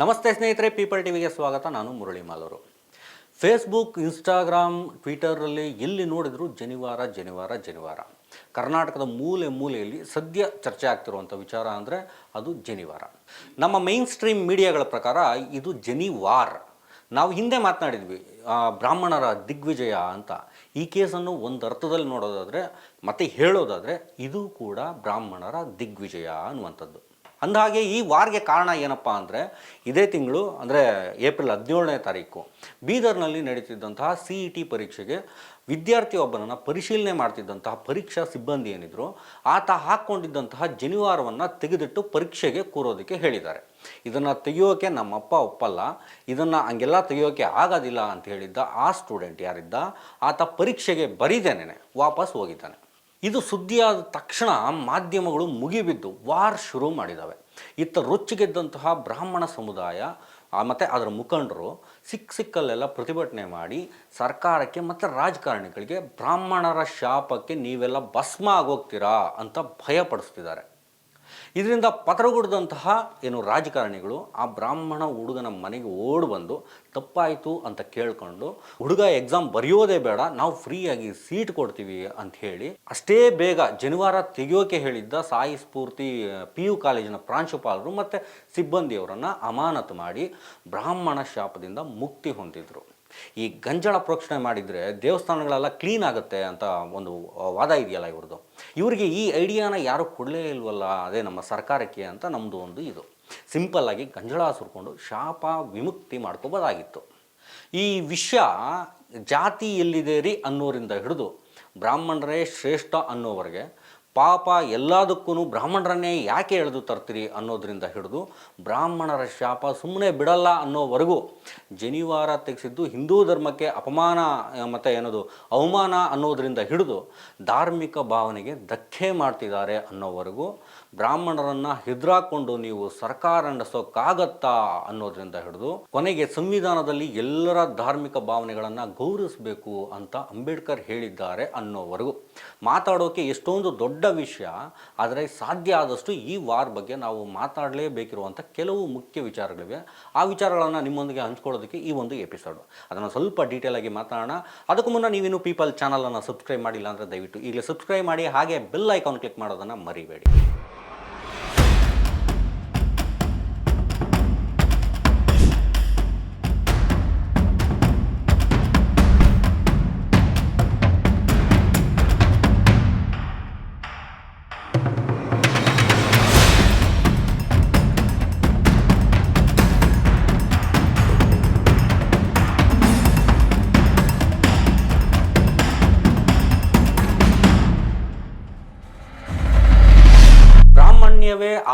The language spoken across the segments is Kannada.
ನಮಸ್ತೆ ಸ್ನೇಹಿತರೆ ಪೀಪಲ್ ಟಿವಿಗೆ ಸ್ವಾಗತ. ನಾನು ಮುರಳಿ ಮಾಲೂರು ಫೇಸ್ಬುಕ್ ಇನ್ಸ್ಟಾಗ್ರಾಮ್ ಟ್ವಿಟರಲ್ಲಿ ಎಲ್ಲಿ ನೋಡಿದರೂ ಜನಿವಾರ ಜನಿವಾರ ಜನಿವಾರ. ಕರ್ನಾಟಕದ ಮೂಲೆ ಮೂಲೆಯಲ್ಲಿ ಸದ್ಯ ಚರ್ಚೆ ಆಗ್ತಿರುವಂಥ ವಿಚಾರ ಅಂದರೆ ಅದು ಜನಿವಾರ. ನಮ್ಮ ಮೈನ್ ಸ್ಟ್ರೀಮ್ ಮೀಡಿಯಾಗಳ ಪ್ರಕಾರ ಇದು ಜನಿವಾರ್. ನಾವು ಹಿಂದೆ ಮಾತನಾಡಿದ್ವಿ ಬ್ರಾಹ್ಮಣರ ದಿಗ್ವಿಜಯ ಅಂತ. ಈ ಕೇಸನ್ನು ಒಂದು ಅರ್ಥದಲ್ಲಿ ನೋಡೋದಾದರೆ, ಮತ್ತೆ ಹೇಳೋದಾದರೆ ಇದು ಕೂಡ ಬ್ರಾಹ್ಮಣರ ದಿಗ್ವಿಜಯ ಅನ್ನುವಂಥದ್ದು. ಅಂದಹಾಗೆ ಈ ವಾರ್ಗೆ ಕಾರಣ ಏನಪ್ಪ ಅಂದರೆ ಇದೇ ತಿಂಗಳು ಅಂದರೆ ಏಪ್ರಿಲ್ ಹದಿನೇಳನೇ ತಾರೀಕು ಬೀದರ್ನಲ್ಲಿ ನಡೀತಿದ್ದಂತಹ ಸಿ ಇ ಟಿ ಪರೀಕ್ಷೆಗೆ ವಿದ್ಯಾರ್ಥಿಯೊಬ್ಬನನ್ನು ಪರಿಶೀಲನೆ ಮಾಡ್ತಿದ್ದಂತಹ ಪರೀಕ್ಷಾ ಸಿಬ್ಬಂದಿ ಏನಿದ್ರು, ಆತ ಹಾಕ್ಕೊಂಡಿದ್ದಂತಹ ಜನಿವಾರವನ್ನು ತೆಗೆದಿಟ್ಟು ಪರೀಕ್ಷೆಗೆ ಕೂರೋದಕ್ಕೆ ಹೇಳಿದ್ದಾರೆ. ಇದನ್ನು ತೆಗೆಯೋಕೆ ನಮ್ಮಪ್ಪ ಒಪ್ಪಲ್ಲ, ಇದನ್ನು ಹಂಗೆಲ್ಲ ತೆಗೆಯೋಕೆ ಆಗೋದಿಲ್ಲ ಅಂತ ಹೇಳಿದ್ದ ಆ ಸ್ಟೂಡೆಂಟ್ ಯಾರಿದ್ದ, ಆತ ಪರೀಕ್ಷೆಗೆ ಬರೀದೇನೆ ವಾಪಸ್ ಹೋಗಿದ್ದಾನೆ. ಇದು ಸುದ್ದಿಯಾದ ತಕ್ಷಣ ಮಾಧ್ಯಮಗಳು ಮುಗಿಬಿದ್ದು ವಾರ್ ಶುರು ಮಾಡಿದ್ದಾವೆ ಇತ್ತ ರೊಚ್ಚಿಗೆದ್ದಂತಹ ಬ್ರಾಹ್ಮಣ ಸಮುದಾಯ ಮತ್ತು ಅದರ ಮುಖಂಡರು ಸಿಕ್ಕ ಸಿಕ್ಕಲ್ಲೆಲ್ಲ ಪ್ರತಿಭಟನೆ ಮಾಡಿ ಸರ್ಕಾರಕ್ಕೆ ಮತ್ತು ರಾಜಕಾರಣಿಗಳಿಗೆ ಬ್ರಾಹ್ಮಣರ ಶಾಪಕ್ಕೆ ನೀವೆಲ್ಲ ಭಸ್ಮ ಆಗೋಗ್ತೀರಾ ಅಂತ ಭಯಪಡಿಸ್ತಿದ್ದಾರೆ. ಇದರಿಂದ ಪತ್ರಗುಡ್ದಂತಹ ಏನು ರಾಜಕಾರಣಿಗಳು ಆ ಬ್ರಾಹ್ಮಣ ಹುಡುಗನ ಮನೆಗೆ ಓಡಿ ಬಂದು, ತಪ್ಪಾಯಿತು ಅಂತ ಕೇಳಿಕೊಂಡು, ಹುಡುಗ ಎಕ್ಸಾಮ್ ಬರೆಯೋದೇ ಬೇಡ, ನಾವು ಫ್ರೀಯಾಗಿ ಸೀಟ್ ಕೊಡ್ತೀವಿ ಅಂತ ಹೇಳಿ, ಅಷ್ಟೇ ಬೇಗ ಜನಿವಾರ ತೆಗೆಯೋಕೆ ಹೇಳಿದ್ದ ಸಾಯಿ ಸ್ಫೂರ್ತಿ, ಪಿ ಯು ಕಾಲೇಜಿನ ಪ್ರಾಂಶುಪಾಲರು ಮತ್ತು ಸಿಬ್ಬಂದಿಯವರನ್ನು ಅಮಾನತು ಮಾಡಿ ಬ್ರಾಹ್ಮಣ ಶಾಪದಿಂದ ಮುಕ್ತಿ ಹೊಂದಿದ್ರು. ಈ ಗಂಜಳ ಪ್ರೋಕ್ಷಣೆ ಮಾಡಿದರೆ ದೇವಸ್ಥಾನಗಳೆಲ್ಲ ಕ್ಲೀನ್ ಆಗುತ್ತೆ ಅಂತ ಒಂದು ವಾದ ಇದೆಯಲ್ಲ ಇವ್ರದ್ದು. ಇವರಿಗೆ ಈ ಐಡಿಯಾನ ಯಾರು ಕೊಡಲೇ ಇಲ್ವಲ್ಲ, ಅದೇ ನಮ್ಮ ಸರ್ಕಾರಕ್ಕೆ ಅಂತ ನಮ್ಮದು ಒಂದು ಇದು. ಸಿಂಪಲ್ಲಾಗಿ ಗಂಜಳ ಸುರ್ಕೊಂಡು ಶಾಪ ವಿಮುಕ್ತಿ ಮಾಡ್ಕೋಬೋದಾಗಿತ್ತು. ಈ ವಿಷಯ ಜಾತಿ ಎಲ್ಲಿದೆ ರೀ ಅನ್ನೋರಿಂದ ಹಿಡಿದು ಬ್ರಾಹ್ಮಣರೇ ಶ್ರೇಷ್ಠ ಅನ್ನೋವರೆಗೆ ಪಾಪ ಎಲ್ಲದಕ್ಕೂ ಬ್ರಾಹ್ಮಣರನ್ನೇ ಯಾಕೆ ಎಳೆದು ತರ್ತೀರಿ ಅನ್ನೋದರಿಂದ ಹಿಡಿದು ಬ್ರಾಹ್ಮಣರ ಶಾಪ ಸುಮ್ಮನೆ ಬಿಡಲ್ಲ ಅನ್ನೋವರೆಗೂ ಜನಿವಾರ ತೆಗೆಸಿದ್ದು ಹಿಂದೂ ಧರ್ಮಕ್ಕೆ ಅಪಮಾನ ಮತ್ತು ಏನದು, ಅವಮಾನ ಅನ್ನೋದರಿಂದ ಹಿಡಿದು ಧಾರ್ಮಿಕ ಭಾವನೆಗೆ ಧಕ್ಕೆ ಮಾಡ್ತಿದ್ದಾರೆ ಅನ್ನೋವರೆಗೂ ಬ್ರಾಹ್ಮಣರನ್ನು ಹೆದರಾಕೊಂಡು ನೀವು ಸರ್ಕಾರ ನಡೆಸೋಕ್ಕಾಗತ್ತಾ ಅನ್ನೋದ್ರಿಂದ ಹಿಡಿದು ಕೊನೆಗೆ ಸಂವಿಧಾನದಲ್ಲಿ ಎಲ್ಲರ ಧಾರ್ಮಿಕ ಭಾವನೆಗಳನ್ನು ಗೌರವಿಸಬೇಕು ಅಂತ ಅಂಬೇಡ್ಕರ್ ಹೇಳಿದ್ದಾರೆ ಅನ್ನೋವರೆಗೂ. ಮಾತಾಡೋಕೆ ಎಷ್ಟೊಂದು ದೊಡ್ಡ ವಿಷಯ, ಆದರೆ ಸಾಧ್ಯ ಆದಷ್ಟು ಈ ವಾರ್ ಬಗ್ಗೆ ನಾವು ಮಾತಾಡಲೇಬೇಕಿರುವಂಥ ಕೆಲವು ಮುಖ್ಯ ವಿಚಾರಗಳಿವೆ. ಆ ವಿಚಾರಗಳನ್ನು ನಿಮ್ಮೊಂದಿಗೆ ಹಂಚ್ಕೊಳ್ಳೋದಕ್ಕೆ ಈ ಒಂದು ಎಪಿಸೋಡು ಅದನ್ನು ಸ್ವಲ್ಪ ಡೀಟೇಲ್ ಆಗಿ ಮಾತಾಡೋಣ. ಅದಕ್ಕೂ ಮುನ್ನ ನೀವೇನು ಪೀಪಲ್ ಚಾನಲನ್ನು ಸಬ್ಸ್ಕ್ರೈಬ್ ಮಾಡಿಲ್ಲ ಅಂದರೆ ದಯವಿಟ್ಟು ಈಗಲೇ ಸಬ್ಸ್ಕ್ರೈಬ್ ಮಾಡಿ, ಹಾಗೆ ಬೆಲ್ ಐಕಾನ್ ಕ್ಲಿಕ್ ಮಾಡೋದನ್ನು ಮರಿಬೇಡಿ.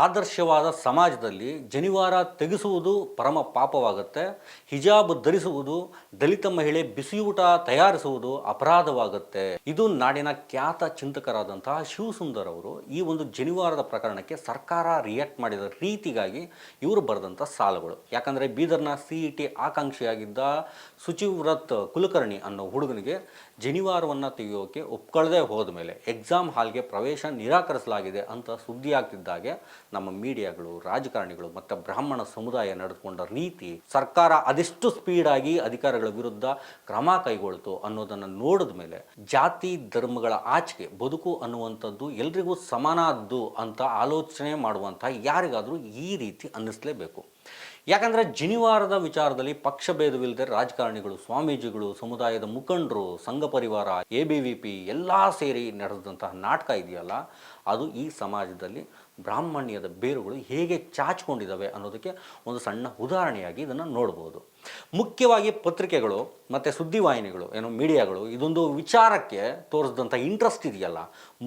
ಆದರ್ಶವಾದ ಸಮಾಜದಲ್ಲಿ ಜನಿವಾರ ತೆಗೆಸುವುದು ಪರಮ ಪಾಪವಾಗುತ್ತೆ, ಹಿಜಾಬ್ ಧರಿಸುವುದು ದಲಿತ ಮಹಿಳೆ ಬಿಸಿಯೂಟ ತಯಾರಿಸುವುದು ಅಪರಾಧವಾಗುತ್ತೆ. ಇದು ನಾಡಿನ ಖ್ಯಾತ ಚಿಂತಕರಾದಂತಹ ಶಿವಸುಂದರ್ ಅವರು ಈ ಒಂದು ಜನಿವಾರದ ಪ್ರಕರಣಕ್ಕೆ ಸರ್ಕಾರ ರಿಯಾಕ್ಟ್ ಮಾಡಿದ ರೀತಿಗಾಗಿ ಇವರು ಬರೆದಂಥ ಸಾಲುಗಳು. ಯಾಕಂದರೆ ಬೀದರ್ನ ಸಿ ಇ ಟಿ ಆಕಾಂಕ್ಷಿಯಾಗಿದ್ದ ಸುಚಿವ್ರತ್ ಕುಲಕರ್ಣಿ ಅನ್ನೋ ಹುಡುಗನಿಗೆ ಜನಿವಾರವನ್ನು ತೆಗೆಯೋಕೆ ಒಪ್ಕೊಳ್ಳದೆ ಹೋದ ಮೇಲೆ ಎಕ್ಸಾಮ್ ಹಾಲ್ಗೆ ಪ್ರವೇಶ ನಿರಾಕರಿಸಲಾಗಿದೆ ಅಂತ ಸುದ್ದಿ ಆಗ್ತಿದ್ದಾಗೆ ನಮ್ಮ ಮೀಡಿಯಾಗಳು, ರಾಜಕಾರಣಿಗಳು, ಮತ್ತು ಬ್ರಾಹ್ಮಣ ಸಮುದಾಯ ನಡೆದುಕೊಂಡ ರೀತಿ ಸರ್ಕಾರ ಅದೆಷ್ಟು ಸ್ಪೀಡಾಗಿ ಅಧಿಕಾರಿಗಳ ವಿರುದ್ಧ ಕ್ರಮ ಕೈಗೊಳ್ತು ಅನ್ನೋದನ್ನು ನೋಡಿದ ಮೇಲೆ ಜಾತಿ ಧರ್ಮಗಳ ಆಚೆಗೆ ಬದುಕು ಅನ್ನುವಂಥದ್ದು ಎಲ್ರಿಗೂ ಸಮಾನದ್ದು ಅಂತ ಆಲೋಚನೆ ಮಾಡುವಂಥ ಯಾರಿಗಾದರೂ ಈ ರೀತಿ ಅನ್ನಿಸ್ಲೇಬೇಕು. ಯಾಕಂದರೆ ಜಿನಿವಾರದ ವಿಚಾರದಲ್ಲಿ ಪಕ್ಷಭೇದವಿಲ್ಲದೆ ರಾಜಕಾರಣಿಗಳು, ಸ್ವಾಮೀಜಿಗಳು, ಸಮುದಾಯದ ಮುಖಂಡರು, ಸಂಘ ಪರಿವಾರ ಎ ಬಿ ವಿ ಪಿ ಎಲ್ಲ ಸೇರಿ ನಡೆದಂತಹ ನಾಟಕ ಇದೆಯಲ್ಲ, ಅದು ಈ ಸಮಾಜದಲ್ಲಿ ಬ್ರಾಹ್ಮಣ್ಯದ ಬೇರುಗಳು ಹೇಗೆ ಚಾಚಿಕೊಂಡಿದ್ದಾವೆ ಅನ್ನೋದಕ್ಕೆ ಒಂದು ಸಣ್ಣ ಉದಾಹರಣೆಯಾಗಿ ಇದನ್ನು ನೋಡ್ಬೋದು. ಮುಖ್ಯವಾಗಿ ಪತ್ರಿಕೆಗಳು ಮತ್ತು ಸುದ್ದಿವಾಹಿನಿಗಳು ಏನು ಮೀಡಿಯಾಗಳು, ಇದೊಂದು ವಿಚಾರಕ್ಕೆ ತೋರಿಸಿದಂಥ ಇಂಟ್ರೆಸ್ಟ್ ಇದೆಯಲ್ಲ.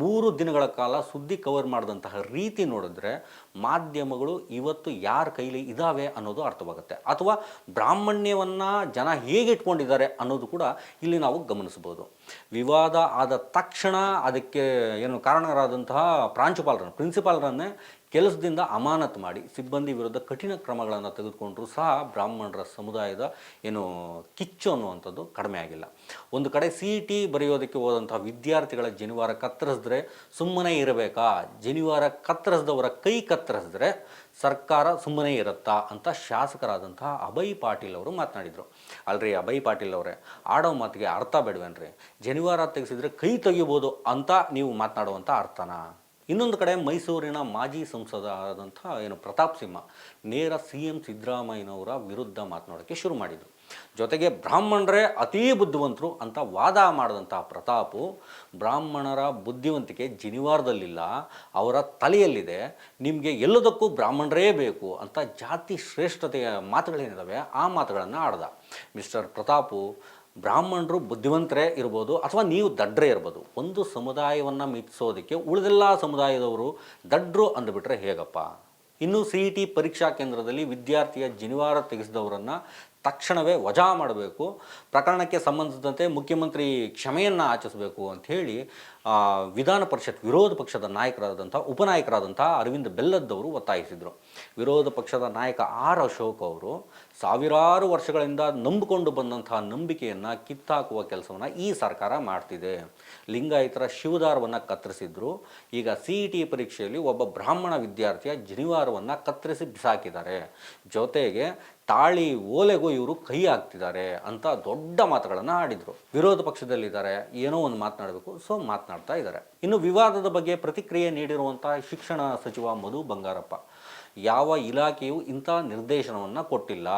ಮೂರು ದಿನಗಳ ಕಾಲ ಸುದ್ದಿ ಕವರ್ ಮಾಡಿದಂತಹ ರೀತಿ ನೋಡಿದ್ರೆ ಮಾಧ್ಯಮಗಳು ಇವತ್ತು ಯಾರ ಕೈಲಿ ಇದ್ದಾವೆ ಅನ್ನೋದು ಅರ್ಥವಾಗುತ್ತೆ. ಅಥವಾ ಬ್ರಾಹ್ಮಣ್ಯವನ್ನು ಜನ ಹೇಗೆ ಇಟ್ಕೊಂಡಿದ್ದಾರೆ ಅನ್ನೋದು ಕೂಡ ಇಲ್ಲಿ ನಾವು ಗಮನಿಸ್ಬೋದು ವಿವಾದ ಆದ ತಕ್ಷಣ ಅದಕ್ಕೆ ಏನು ಕಾರಣರಾದಂತಹ ಪ್ರಾಂಶುಪಾಲರನ್ನು, ಪ್ರಿನ್ಸಿಪಾಲರನ್ನೇ ಕೆಲಸದಿಂದ ಅಮಾನತ್ ಮಾಡಿ, ಸಿಬ್ಬಂದಿ ವಿರುದ್ಧ ಕಠಿಣ ಕ್ರಮಗಳನ್ನು ತೆಗೆದುಕೊಂಡರೂ ಸಹ ಬ್ರಾಹ್ಮಣರ ಸಮುದಾಯದ ಏನು ಕಿಚ್ಚು ಅನ್ನುವಂಥದ್ದು ಕಡಿಮೆ ಆಗಿಲ್ಲ. ಒಂದು ಕಡೆ ಸಿ ಟಿ ಬರೆಯೋದಕ್ಕೆ ಹೋದಂತಹ ವಿದ್ಯಾರ್ಥಿಗಳ ಜನಿವಾರ ಕತ್ತರಿಸಿದ್ರೆ ಸುಮ್ಮನೆ ಇರಬೇಕಾ? ಜನಿವಾರ ಕತ್ತರಿಸಿದವರ ಕೈ ಕತ್ತರಿಸಿದ್ರೆ ಸರ್ಕಾರ ಸುಮ್ಮನೆ ಇರುತ್ತಾ ಅಂತ ಶಾಸಕರಾದಂತಹ ಅಭಯ್ ಪಾಟೀಲ್ ಅವರು ಮಾತನಾಡಿದರು. ಅಲ್ರಿ ಅಭಯ್ ಪಾಟೀಲ್ ಅವರೇ, ಆಡೋ ಮಾತಿಗೆ ಅರ್ಥ ಬೇಡವೇನ್ರಿ? ಜನಿವಾರ ತೆಗೆಸಿದ್ರೆ ಕೈ ತೆಗಿಬೋದು ಅಂತ ನೀವು ಮಾತನಾಡುವಂಥ ಅರ್ಥನಾ? ಇನ್ನೊಂದು ಕಡೆ ಮೈಸೂರಿನ ಮಾಜಿ ಸಂಸದ ಆದಂಥ ಏನು ಪ್ರತಾಪ್ ಸಿಂಹ, ನೇರ ಸಿ ಎಂ ಸಿದ್ದರಾಮಯ್ಯನವರ ವಿರುದ್ಧ ಮಾತನಾಡೋಕ್ಕೆ ಶುರು ಮಾಡಿದರು. ಜೊತೆಗೆ ಬ್ರಾಹ್ಮಣರೇ ಅತೀ ಬುದ್ಧಿವಂತರು ಅಂತ ವಾದ ಮಾಡಿದಂತಹ ಪ್ರತಾಪು ಬ್ರಾಹ್ಮಣರ ಬುದ್ಧಿವಂತಿಕೆ ಜನಿವಾರದಲ್ಲಿಲ್ಲ, ಅವರ ತಲೆಯಲ್ಲಿದೆ. ನಿಮಗೆ ಎಲ್ಲದಕ್ಕೂ ಬ್ರಾಹ್ಮಣರೇ ಬೇಕು ಅಂತ ಜಾತಿ ಶ್ರೇಷ್ಠತೆಯ ಮಾತುಗಳೇನಿದ್ದಾವೆ ಆ ಮಾತುಗಳನ್ನು ಆಡ್ದ. ಮಿಸ್ಟರ್ ಪ್ರತಾಪು, ಬ್ರಾಹ್ಮಣರು ಬುದ್ಧಿವಂತರೇ ಇರ್ಬೋದು ಅಥವಾ ನೀವು ದಡ್ಡರೇ ಇರ್ಬೋದು. ಒಂದು ಸಮುದಾಯವನ್ನು ಮಿತಿಸೋದಕ್ಕೆ ಉಳಿದೆಲ್ಲ ಸಮುದಾಯದವರು ದಡ್ರು ಅಂದುಬಿಟ್ರೆ ಹೇಗಪ್ಪ? ಇನ್ನು ಸಿ ಇ ಟಿ ಪರೀಕ್ಷಾ ಕೇಂದ್ರದಲ್ಲಿ ವಿದ್ಯಾರ್ಥಿಯ ಜನಿವಾರ ತೆಗೆಸಿದವರನ್ನು ತಕ್ಷಣವೇ ವಜಾ ಮಾಡಬೇಕು. ಪ್ರಕರಣಕ್ಕೆ ಸಂಬಂಧಿಸಿದಂತೆ ಮುಖ್ಯಮಂತ್ರಿ ಕ್ಷಮೆಯನ್ನು ಆಚಿಸಬೇಕು ಅಂಥೇಳಿ ವಿಧಾನ ಪರಿಷತ್ ವಿರೋಧ ಪಕ್ಷದ ನಾಯಕರಾದಂಥ, ಉಪನಾಯಕರಾದಂಥ ಅರವಿಂದ್ ಬೆಲ್ಲದ್ದವರು ಒತ್ತಾಯಿಸಿದರು. ವಿರೋಧ ಪಕ್ಷದ ನಾಯಕ ಆರ್ ಅಶೋಕ್ ಅವರು ಸಾವಿರಾರು ವರ್ಷಗಳಿಂದ ನಂಬಿಕೊಂಡು ಬಂದಂತಹ ನಂಬಿಕೆಯನ್ನು ಕಿತ್ತಾಕುವ ಕೆಲಸವನ್ನು ಈ ಸರ್ಕಾರ ಮಾಡ್ತಿದೆ. ಲಿಂಗಾಯತರ ಶಿವದಾರವನ್ನು ಕತ್ತರಿಸಿದ್ರು. ಈಗ ಸಿ ಇ ಟಿ ಪರೀಕ್ಷೆಯಲ್ಲಿ ಒಬ್ಬ ಬ್ರಾಹ್ಮಣ ವಿದ್ಯಾರ್ಥಿಯ ಜನಿವಾರವನ್ನು ಕತ್ತರಿಸಿ ಬಿಸಾಕಿದ್ದಾರೆ. ಜೊತೆಗೆ ತಾಳಿ ಓಲೆಗೂ ಇವರು ಕೈ ಹಾಕ್ತಿದ್ದಾರೆ ಅಂತ ದೊಡ್ಡ ಮಾತುಗಳನ್ನು ಆಡಿದರು. ವಿರೋಧ ಪಕ್ಷದಲ್ಲಿದ್ದಾರೆ. ಏನೋ ಒಂದು ಮಾತನಾಡಬೇಕು. ಸೊ ಮಾತನಾಡ್ತಾ ಇದ್ದಾರೆ. ಇನ್ನು ವಿವಾದದ ಬಗ್ಗೆ ಪ್ರತಿಕ್ರಿಯೆ ನೀಡಿರುವಂತಹ ಶಿಕ್ಷಣ ಸಚಿವ ಮಧು ಬಂಗಾರಪ್ಪ, ಯಾವ ಇಲಾಖೆಯು ಇಂಥ ನಿರ್ದೇಶನವನ್ನು ಕೊಟ್ಟಿಲ್ಲ?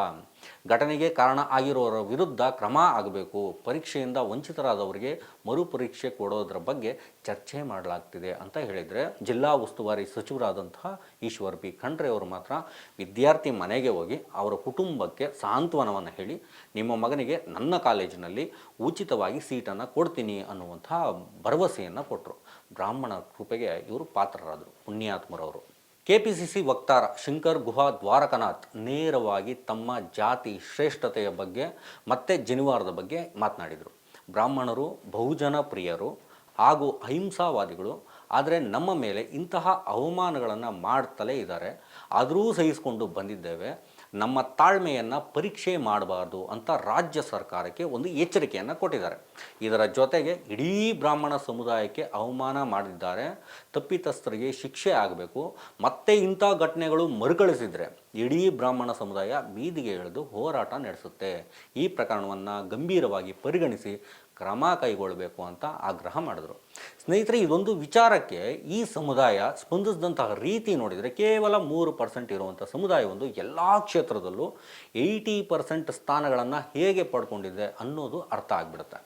ಘಟನೆಗೆ ಕಾರಣ ಆಗಿರುವವರ ವಿರುದ್ಧ ಕ್ರಮ ಆಗಬೇಕು. ಪರೀಕ್ಷೆಯಿಂದ ವಂಚಿತರಾದವರಿಗೆ ಮರುಪರೀಕ್ಷೆ ಕೊಡೋದ್ರ ಬಗ್ಗೆ ಚರ್ಚೆ ಮಾಡಲಾಗ್ತಿದೆ ಅಂತ ಹೇಳಿದರೆ, ಜಿಲ್ಲಾ ಉಸ್ತುವಾರಿ ಸಚಿವರಾದಂತಹ ಈಶ್ವರ್ ಬಿ ಖಂಡ್ರೆ ಅವರು ಮಾತ್ರ ವಿದ್ಯಾರ್ಥಿ ಮನೆಗೆ ಹೋಗಿ ಅವರ ಕುಟುಂಬಕ್ಕೆ ಸಾಂತ್ವನವನ್ನು ಹೇಳಿ, ನಿಮ್ಮ ಮಗನಿಗೆ ನನ್ನ ಕಾಲೇಜಿನಲ್ಲಿ ಉಚಿತವಾಗಿ ಸೀಟನ್ನು ಕೊಡ್ತೀನಿ ಅನ್ನುವಂಥ ಭರವಸೆಯನ್ನು ಕೊಟ್ಟರು ಬ್ರಾಹ್ಮಣ ಕೃಪೆಗೆ ಇವರು ಪಾತ್ರರಾದರು, ಪುಣ್ಯಾತ್ಮರವರು. ಕೆಪಿಸಿಸಿ ವಕ್ತಾರ ಶಂಕರ್ ಗುಹಾ ದ್ವಾರಕನಾಥ್ ನೇರವಾಗಿ ತಮ್ಮ ಜಾತಿ ಶ್ರೇಷ್ಠತೆಯ ಬಗ್ಗೆ ಮತ್ತೆ ಜನಿವಾರದ ಬಗ್ಗೆ ಮಾತನಾಡಿದರು. ಬ್ರಾಹ್ಮಣರು, ಬಹುಜನ ಪ್ರಿಯರು ಹಾಗೂ ಅಹಿಂಸಾವಾದಿಗಳು, ಆದರೆ ನಮ್ಮ ಮೇಲೆ ಇಂತಹ ಅವಮಾನಗಳನ್ನು ಮಾಡ್ತಲೇ ಇದ್ದಾರೆ. ಆದರೂ ಸಹಿಸಿಕೊಂಡು ಬಂದಿದ್ದೇವೆ. ನಮ್ಮ ತಾಳ್ಮೆಯನ್ನು ಪರೀಕ್ಷೆ ಮಾಡಬಾರ್ದು ಅಂತ ರಾಜ್ಯ ಸರ್ಕಾರಕ್ಕೆ ಒಂದು ಎಚ್ಚರಿಕೆಯನ್ನು ಕೊಟ್ಟಿದ್ದಾರೆ. ಇದರ ಜೊತೆಗೆ ಇಡೀ ಬ್ರಾಹ್ಮಣ ಸಮುದಾಯಕ್ಕೆ ಅವಮಾನ ಮಾಡಿದ್ದಾರೆ. ತಪ್ಪಿತಸ್ಥರಿಗೆ ಶಿಕ್ಷೆ ಆಗಬೇಕು. ಮತ್ತೆ ಇಂಥ ಘಟನೆಗಳು ಮರುಕಳಿಸಿದರೆ ಇಡೀ ಬ್ರಾಹ್ಮಣ ಸಮುದಾಯ ಬೀದಿಗೆ ಎಳೆದು ಹೋರಾಟ ನಡೆಸುತ್ತೆ. ಈ ಪ್ರಕರಣವನ್ನು ಗಂಭೀರವಾಗಿ ಪರಿಗಣಿಸಿ ಕ್ರಮ ಕೈಗೊಳ್ಳಬೇಕು ಅಂತ ಆಗ್ರಹ ಮಾಡಿದರು. ಸ್ನೇಹಿತರೆ, ಇದೊಂದು ವಿಚಾರಕ್ಕೆ ಈ ಸಮುದಾಯ ಸ್ಪಂದಿಸಿದಂತಹ ರೀತಿ ನೋಡಿದರೆ ಕೇವಲ ಮೂರು ಪರ್ಸೆಂಟ್ ಇರುವಂಥ ಸಮುದಾಯವೊಂದು ಎಲ್ಲ ಕ್ಷೇತ್ರದಲ್ಲೂ ಏಯ್ಟಿ ಪರ್ಸೆಂಟ್ ಸ್ಥಾನಗಳನ್ನು ಹೇಗೆ ಪಡ್ಕೊಂಡಿದೆ ಅನ್ನೋದು ಅರ್ಥ ಆಗಿಬಿಡುತ್ತೆ.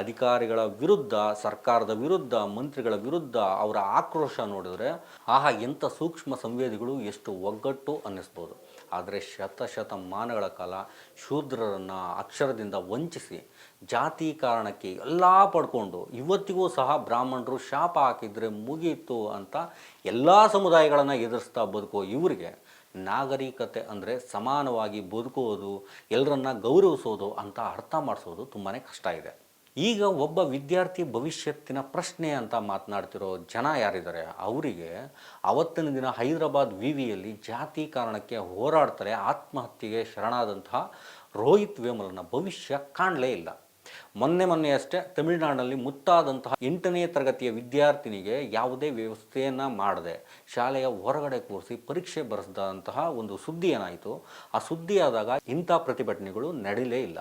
ಅಧಿಕಾರಿಗಳ ವಿರುದ್ಧ, ಸರ್ಕಾರದ ವಿರುದ್ಧ, ಮಂತ್ರಿಗಳ ವಿರುದ್ಧ ಅವರ ಆಕ್ರೋಶ ನೋಡಿದರೆ ಆಹಾ, ಎಂಥ ಸೂಕ್ಷ್ಮ ಸಂವೇದಿಗಳು, ಎಷ್ಟು ಒಗ್ಗಟ್ಟು ಅನ್ನಿಸ್ಬೋದು. ಆದರೆ ಶತಶತಮಾನಗಳ ಕಾಲ ಶೂದ್ರರನ್ನು ಅಕ್ಷರದಿಂದ ವಂಚಿಸಿ ಜಾತಿ ಕಾರಣಕ್ಕೆ ಎಲ್ಲ ಪಡ್ಕೊಂಡು ಇವತ್ತಿಗೂ ಸಹ ಬ್ರಾಹ್ಮಣರು ಶಾಪ ಹಾಕಿದರೆ ಮುಗೀತು ಅಂತ ಎಲ್ಲ ಸಮುದಾಯಗಳನ್ನು ಎದುರಿಸ್ತಾ ಬದುಕೋ ಇವರಿಗೆ ನಾಗರಿಕತೆ ಅಂದರೆ ಸಮಾನವಾಗಿ ಬದುಕೋದು ಎಲ್ಲರನ್ನ ಗೌರವಿಸೋದು ಅಂತ ಅರ್ಥ ಮಾಡಿಸೋದು ತುಂಬಾ ಕಷ್ಟ ಇದೆ. ಈಗ ಒಬ್ಬ ವಿದ್ಯಾರ್ಥಿ ಭವಿಷ್ಯತ್ತಿನ ಪ್ರಶ್ನೆ ಅಂತ ಮಾತನಾಡ್ತಿರೋ ಜನ ಯಾರಿದ್ದಾರೆ, ಅವರಿಗೆ ಅವತ್ತಿನ ದಿನ ಹೈದರಾಬಾದ್ ವಿ ವಿಯಲ್ಲಿ ಜಾತಿ ಕಾರಣಕ್ಕೆ ಹೋರಾಡ್ತಾರೆ, ಆತ್ಮಹತ್ಯೆಗೆ ಶರಣಾದಂತಹ ರೋಹಿತ್ ವೇಮಲನ ಭವಿಷ್ಯ ಕಾಣಲೇ ಇಲ್ಲ. ಮೊನ್ನೆ ಮೊನ್ನೆ ಅಷ್ಟೇ ತಮಿಳುನಾಡಿನಲ್ಲಿ ಮುತ್ತಾದಂತಹ ಎಂಟನೇ ತರಗತಿಯ ವಿದ್ಯಾರ್ಥಿನಿಗೆ ಯಾವುದೇ ವ್ಯವಸ್ಥೆಯನ್ನು ಮಾಡದೆ ಶಾಲೆಯ ಹೊರಗಡೆ ಕೂರಿಸಿ ಪರೀಕ್ಷೆ ಬರೆಸಿದಂತಹ ಒಂದು ಸುದ್ದಿ ಏನಾಯಿತು? ಆ ಸುದ್ದಿ ಆದಾಗ ಇಂಥ ಪ್ರತಿಭಟನೆಗಳು ನಡೀಲೇ ಇಲ್ಲ.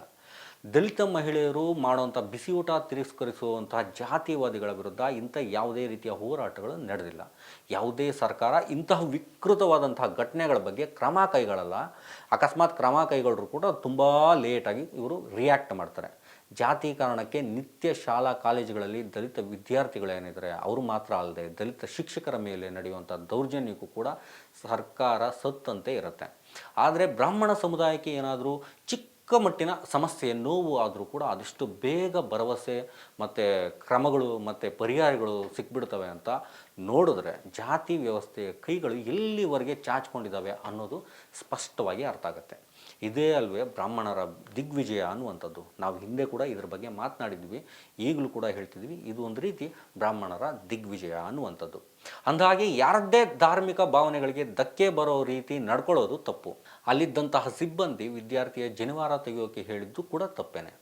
ದಲಿತ ಮಹಿಳೆಯರು ಮಾಡುವಂಥ ಬಿಸಿಯೂಟ ತಿರಸ್ಕರಿಸುವಂತಹ ಜಾತಿವಾದಿಗಳ ವಿರುದ್ಧ ಇಂಥ ಯಾವುದೇ ರೀತಿಯ ಹೋರಾಟಗಳು ನಡೆದಿಲ್ಲ. ಯಾವುದೇ ಸರ್ಕಾರ ಇಂತಹ ವಿಕೃತವಾದಂತಹ ಘಟನೆಗಳ ಬಗ್ಗೆ ಕ್ರಮ ಕೈಗೊಳ್ಳಲ್ಲ. ಅಕಸ್ಮಾತ್ ಕ್ರಮ ಕೈಗೊಳ್ಳರು ಕೂಡ ತುಂಬ ಲೇಟಾಗಿ ಇವರು ರಿಯಾಕ್ಟ್ ಮಾಡ್ತಾರೆ. ಜಾತಿ ಕಾರಣಕ್ಕೆ ನಿತ್ಯ ಶಾಲಾ ಕಾಲೇಜುಗಳಲ್ಲಿ ದಲಿತ ವಿದ್ಯಾರ್ಥಿಗಳೇನಿದ್ದಾರೆ, ಅವರು ಮಾತ್ರ ಅಲ್ಲದೆ ದಲಿತ ಶಿಕ್ಷಕರ ಮೇಲೆ ನಡೆಯುವಂಥ ದೌರ್ಜನ್ಯಕ್ಕೂ ಕೂಡ ಸರ್ಕಾರ ಸತ್ತಂತೆ ಇರುತ್ತೆ. ಆದರೆ ಬ್ರಾಹ್ಮಣ ಸಮುದಾಯಕ್ಕೆ ಏನಾದರೂ ಚಿಕ್ಕ ಚಿಕ್ಕ ಮಟ್ಟಿನ ಸಮಸ್ಯೆ, ನೋವು ಆದರೂ ಕೂಡ ಅದೆಷ್ಟು ಬೇಗ ಭರವಸೆ ಮತ್ತು ಕ್ರಮಗಳು ಮತ್ತು ಪರಿಹಾರಗಳು ಸಿಕ್ಬಿಡ್ತವೆ ಅಂತ ನೋಡಿದ್ರೆ ಜಾತಿ ವ್ಯವಸ್ಥೆಯ ಕೈಗಳು ಎಲ್ಲಿವರೆಗೆ ಚಾಚ್ಕೊಂಡಿದ್ದಾವೆ ಅನ್ನೋದು ಸ್ಪಷ್ಟವಾಗಿ ಅರ್ಥ ಆಗುತ್ತೆ. ಇದೇ ಅಲ್ವೇ ಬ್ರಾಹ್ಮಣರ ದಿಗ್ವಿಜಯ ಅನ್ನುವಂಥದ್ದು. ನಾವು ಹಿಂದೆ ಕೂಡ ಇದರ ಬಗ್ಗೆ ಮಾತನಾಡಿದ್ವಿ, ಈಗಲೂ ಕೂಡ ಹೇಳ್ತಿದ್ವಿ, ಇದು ಒಂದು ರೀತಿ ಬ್ರಾಹ್ಮಣರ ದಿಗ್ವಿಜಯ ಅನ್ನುವಂಥದ್ದು. ಅಂದಹಾಗೆ ಯಾರದ್ದೇ ಧಾರ್ಮಿಕ ಭಾವನೆಗಳಿಗೆ ಧಕ್ಕೆ ಬರೋ ರೀತಿ ನಡ್ಕೊಳ್ಳೋದು ತಪ್ಪು. ಅಲ್ಲಿದ್ದಂತಹ ಸಿಬ್ಬಂದಿ ವಿದ್ಯಾರ್ಥಿಯ ಜನಿವಾರ ತೆಗೆಯೋಕೆ ಹೇಳಿದ್ದು ಕೂಡ ತಪ್ಪೇನೆ.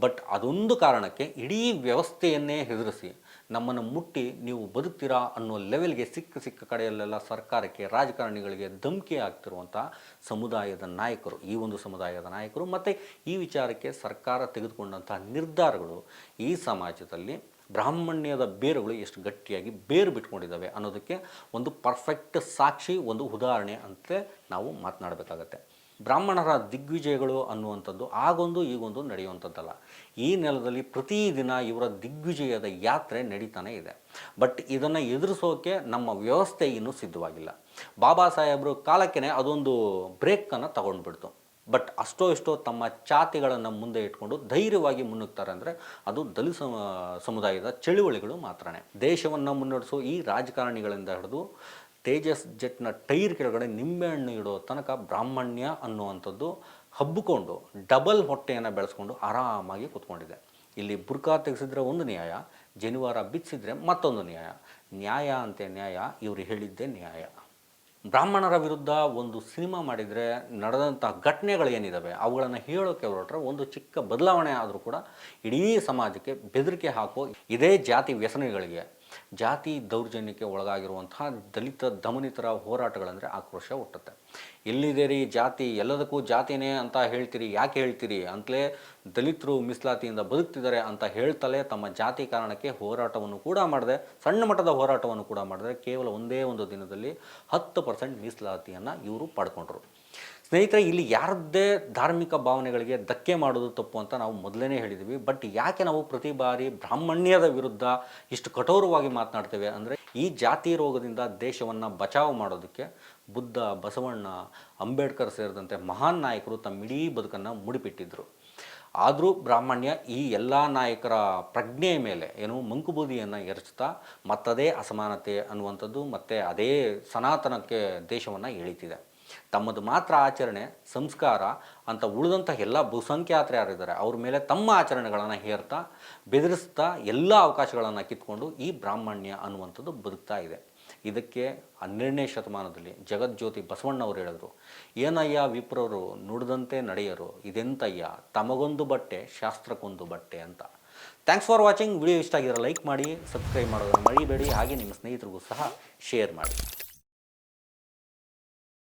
ಬಟ್ ಅದೊಂದು ಕಾರಣಕ್ಕೆ ಇಡೀ ವ್ಯವಸ್ಥೆಯನ್ನೇ ಹೆದರಿಸಿ ನಮ್ಮನ್ನು ಮುಟ್ಟಿ ನೀವು ಬದುಕ್ತೀರಾ ಅನ್ನೋ ಲೆವೆಲ್ಗೆ ಸಿಕ್ಕ ಸಿಕ್ಕ ಕಡೆಯಲ್ಲೆಲ್ಲ ಸರ್ಕಾರಕ್ಕೆ, ರಾಜಕಾರಣಿಗಳಿಗೆ ಧಮಕಿ ಆಗ್ತಿರುವಂಥ ಸಮುದಾಯದ ನಾಯಕರು, ಈ ಒಂದು ಸಮುದಾಯದ ನಾಯಕರು ಮತ್ತು ಈ ವಿಚಾರಕ್ಕೆ ಸರ್ಕಾರ ತೆಗೆದುಕೊಂಡಂತಹ ನಿರ್ಧಾರಗಳು ಈ ಸಮಾಜದಲ್ಲಿ ಬ್ರಾಹ್ಮಣ್ಯದ ಬೇರುಗಳು ಎಷ್ಟು ಗಟ್ಟಿಯಾಗಿ ಬೇರು ಬಿಟ್ಕೊಂಡಿದ್ದಾವೆ ಅನ್ನೋದಕ್ಕೆ ಒಂದು ಪರ್ಫೆಕ್ಟ್ ಸಾಕ್ಷಿ, ಒಂದು ಉದಾಹರಣೆ ಅಂತ ನಾವು ಮಾತನಾಡಬೇಕಾಗತ್ತೆ. ಬ್ರಾಹ್ಮಣರ ದಿಗ್ವಿಜಯಗಳು ಅನ್ನುವಂಥದ್ದು ಆಗೊಂದು ಈಗೊಂದು ನಡೆಯುವಂಥದ್ದಲ್ಲ. ಈ ನೆಲದಲ್ಲಿ ಪ್ರತಿದಿನ ಇವರ ದಿಗ್ವಿಜಯದ ಯಾತ್ರೆ ನಡೀತಾನೆ ಇದೆ. ಬಟ್ ಇದನ್ನು ಎದುರಿಸೋಕೆ ನಮ್ಮ ವ್ಯವಸ್ಥೆ ಇನ್ನೂ ಸಿದ್ಧವಾಗಿಲ್ಲ. ಬಾಬಾ ಸಾಹೇಬರು ಕಾಲಕ್ಕೆ ಅದೊಂದು ಬ್ರೇಕನ್ನು ತಗೊಂಡ್ಬಿಡ್ತು. ಬಟ್ ಅಷ್ಟೋ ಇಷ್ಟೋ ತಮ್ಮ ಚಾತಿಗಳನ್ನು ಮುಂದೆ ಇಟ್ಕೊಂಡು ಧೈರ್ಯವಾಗಿ ಮುನ್ನುಗ್ತಾರೆ ಅಂದರೆ ಅದು ದಲಿತ ಸಮುದಾಯದ ಚಳುವಳಿಗಳು ಮಾತ್ರನೇ. ದೇಶವನ್ನು ಮುನ್ನಡೆಸೋ ಈ ರಾಜಕಾರಣಿಗಳಿಂದ ಹಿಡಿದು ತೇಜಸ್ ಜೆಟ್ನ ಟೈರ್ ಕೆಳಗಡೆ ನಿಂಬೆಹಣ್ಣು ಇಡೋ ತನಕ ಬ್ರಾಹ್ಮಣ್ಯ ಅನ್ನುವಂಥದ್ದು ಹಬ್ಬಿಕೊಂಡು ಡಬಲ್ ಹೊಟ್ಟೆಯನ್ನು ಬೆಳೆಸ್ಕೊಂಡು ಆರಾಮಾಗಿ ಕೂತ್ಕೊಂಡಿದೆ. ಇಲ್ಲಿ ಬುರ್ಕಾ ತೆಗೆಸಿದ್ರೆ ಒಂದು ನ್ಯಾಯ, ಜನಿವಾರ ಬಿಚ್ಚಿದ್ರೆ ಮತ್ತೊಂದು ನ್ಯಾಯ. ನ್ಯಾಯ ಅಂತೆ ನ್ಯಾಯ, ಇವರು ಹೇಳಿದ್ದೇ ನ್ಯಾಯ. ಬ್ರಾಹ್ಮಣರ ವಿರುದ್ಧ ಒಂದು ಸಿನಿಮಾ ಮಾಡಿದರೆ ನಡೆದಂಥ ಘಟನೆಗಳು ಏನಿದ್ದಾವೆ ಅವುಗಳನ್ನು ಹೇಳೋಕೆ ಹೊರಟ್ರೆ ಒಂದು ಚಿಕ್ಕ ಬದಲಾವಣೆ ಆದರೂ ಕೂಡ ಇಡೀ ಸಮಾಜಕ್ಕೆ ಬೆದರಿಕೆ ಹಾಕೋ ಇದೇ ಜಾತಿ ವ್ಯಸನಗಳಿಗೆ, ಜಾತಿ ದೌರ್ಜನ್ಯಕ್ಕೆ ಒಳಗಾಗಿರುವಂತಹ ದಲಿತ ದಮನಿತರ ಹೋರಾಟಗಳಂದರೆ ಆಕ್ರೋಶ ಹುಟ್ಟುತ್ತೆ. ಎಲ್ಲಿದೆ ಜಾತಿ, ಎಲ್ಲದಕ್ಕೂ ಜಾತಿನೇ ಅಂತ ಹೇಳ್ತೀರಿ, ಯಾಕೆ ಹೇಳ್ತೀರಿ? ಅಂತಲೇ ದಲಿತರು ಮೀಸಲಾತಿಯಿಂದ ಬದುಕ್ತಿದ್ದಾರೆ ಅಂತ ಹೇಳ್ತಲೇ ತಮ್ಮ ಜಾತಿ ಕಾರಣಕ್ಕೆ ಹೋರಾಟವನ್ನು ಕೂಡ ಮಾಡಿದೆ, ಸಣ್ಣ ಮಟ್ಟದ ಹೋರಾಟವನ್ನು ಕೂಡ ಮಾಡಿದ್ರೆ ಕೇವಲ ಒಂದೇ ಒಂದು ದಿನದಲ್ಲಿ ಹತ್ತು ಪರ್ಸೆಂಟ್ ಮೀಸಲಾತಿಯನ್ನು ಇವರು ಪಡ್ಕೊಂಡ್ರು. ಸ್ನೇಹಿತರೆ, ಇಲ್ಲಿ ಯಾರದ್ದೇ ಧಾರ್ಮಿಕ ಭಾವನೆಗಳಿಗೆ ಧಕ್ಕೆ ಮಾಡೋದು ತಪ್ಪು ಅಂತ ನಾವು ಮೊದಲೇ ಹೇಳಿದ್ವಿ. ಬಟ್ ಯಾಕೆ ನಾವು ಪ್ರತಿ ಬಾರಿ ಬ್ರಾಹ್ಮಣ್ಯದ ವಿರುದ್ಧ ಇಷ್ಟು ಕಠೋರವಾಗಿ ಮಾತನಾಡ್ತೇವೆ ಅಂದರೆ, ಈ ಜಾತಿ ರೋಗದಿಂದ ದೇಶವನ್ನು ಬಚಾವ್ ಮಾಡೋದಕ್ಕೆ ಬುದ್ಧ, ಬಸವಣ್ಣ, ಅಂಬೇಡ್ಕರ್ ಸೇರಿದಂತೆ ಮಹಾನ್ ನಾಯಕರು ತಮ್ಮ ಇಡೀ ಬದುಕನ್ನು ಮುಡಿಪಿಟ್ಟಿದ್ದರು ಆದರೂ ಬ್ರಾಹ್ಮಣ್ಯ ಈ ಎಲ್ಲ ನಾಯಕರ ಪ್ರಜ್ಞೆಯ ಮೇಲೆ ಏನು ಮಂಕುಬೂದಿಯನ್ನು ಎರಚುತ್ತಾ ಮತ್ತದೇ ಅಸಮಾನತೆ ಅನ್ನುವಂಥದ್ದು ಮತ್ತು ಅದೇ ಸನಾತನಕ್ಕೆ ದೇಶವನ್ನು ಎಳಿತಿದೆ. ತಮ್ಮದು ಮಾತ್ರ ಆಚರಣೆ, ಸಂಸ್ಕಾರ ಅಂತ ಉಳಿದಂಥ ಎಲ್ಲ ಬಹುಸಂಖ್ಯಾತರು ಯಾರಿದ್ದಾರೆ ಅವ್ರ ಮೇಲೆ ತಮ್ಮ ಆಚರಣೆಗಳನ್ನು ಹೇರ್ತಾ, ಬೆದರಿಸ್ತಾ ಎಲ್ಲ ಅವಕಾಶಗಳನ್ನು ಕಿತ್ಕೊಂಡು ಈ ಬ್ರಾಹ್ಮಣ್ಯ ಅನ್ನುವಂಥದ್ದು ಬದುಕ್ತಾ ಇದೆ. ಇದಕ್ಕೆ ಹನ್ನೆರಡನೇ ಶತಮಾನದಲ್ಲಿ ಜಗಜ್ಯೋತಿ ಬಸವಣ್ಣವರು ಹೇಳಿದ್ರು, ಏನಯ್ಯ ವಿಪ್ರರು, ನುಡಿದಂತೆ ನಡೆಯರು, ಇದೆಂತಯ್ಯ, ತಮಗೊಂದು ಬಟ್ಟೆ, ಶಾಸ್ತ್ರಕ್ಕೊಂದು ಬಟ್ಟೆ ಅಂತ. ಥ್ಯಾಂಕ್ಸ್ ಫಾರ್ ವಾಚಿಂಗ್ ವಿಡಿಯೋ ಇಷ್ಟ ಆಗಿದ್ರೆ ಲೈಕ್ ಮಾಡಿ ಸಬ್ಸ್ಕ್ರೈಬ್ ಮಾಡೋದನ್ನು ಮರಿಬೇಡಿ. ಹಾಗೆ ನಿಮ್ಮ ಸ್ನೇಹಿತರಿಗೂ ಸಹ ಶೇರ್ ಮಾಡಿ.